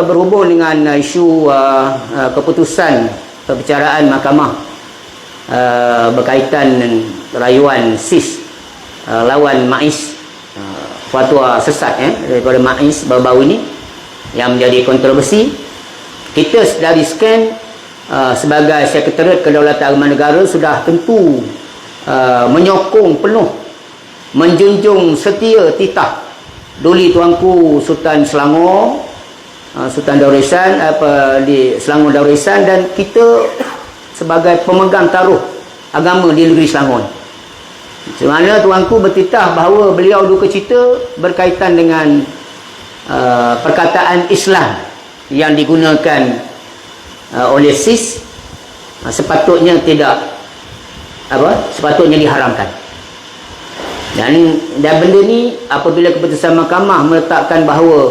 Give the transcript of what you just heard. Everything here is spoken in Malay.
uh, berhubung dengan uh, isu uh, uh, keputusan perbicaraan mahkamah uh, berkaitan rayuan SIS uh, lawan MAIS uh, fatwa sesat eh, daripada MAIS baru-baru ini yang menjadi kontroversi. Kita dari scan uh, sebagai Sekretariat Kedaulatan Agama Negara sudah tentu uh, menyokong penuh menjunjung setia titah Duli Tuanku Sultan Selangor Sultan Daurisan apa di Selangor Daurisan dan kita sebagai pemegang taruh agama di negeri Selangor. Semana tuanku bertitah bahawa beliau duka cita berkaitan dengan uh, perkataan Islam yang digunakan uh, oleh SIS uh, sepatutnya tidak apa sepatutnya diharamkan. Dan dan benda ni apabila keputusan mahkamah meletakkan bahawa